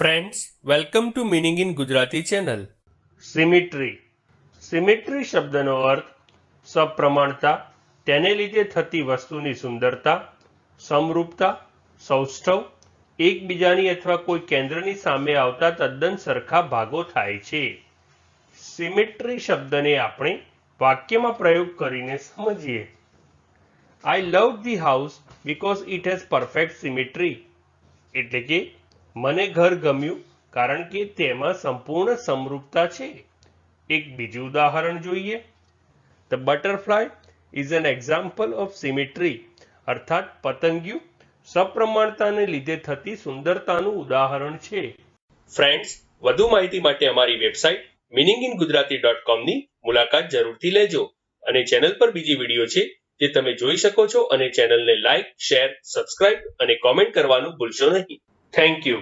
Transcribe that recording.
Friends welcome to meaning in Gujarati channel symmetry symmetry શબ્દનો અર્થ સપ્રમાણતા, તેને લીધે થતી વસ્તુની સુંદરતા, સમરૂપતા, સૌષ્ઠવ, એકબીજાની અથવા કોઈ કેન્દ્રની સામે આવતા તદ્દન સરખા ભાગો થાય છે. સિમિટ્રી શબ્દને આપણે વાક્યમાં પ્રયોગ કરીને સમજીએ. I love the house because it has perfect symmetry એટલે કે મને ઘર ગમ્યું કારણ કે તેમાં સંપૂર્ણ સમરૂપતા છે. એક બીજું ઉદાહરણ જોઈએ. The butterfly is an example of symmetry અર્થાત પતંગિયું સપ્રમાણતાને લીધે થતી સુંદરતાનું ઉદાહરણ છે. ફ્રેન્ડ્સ વધુ માહિતી માટે અમારી website meaning in Gujarati dot કોમની મુલાકાત જરૂરથી લેજો અને ચેનલ પર બીજી વીડિયો છે જે તમે જોઈ શકો છો અને ચેનલને લાઇક શેર સબસ્ક્રાઇબ અને કોમેન્ટ કરવાનું ભૂલશો નહીં. Thank you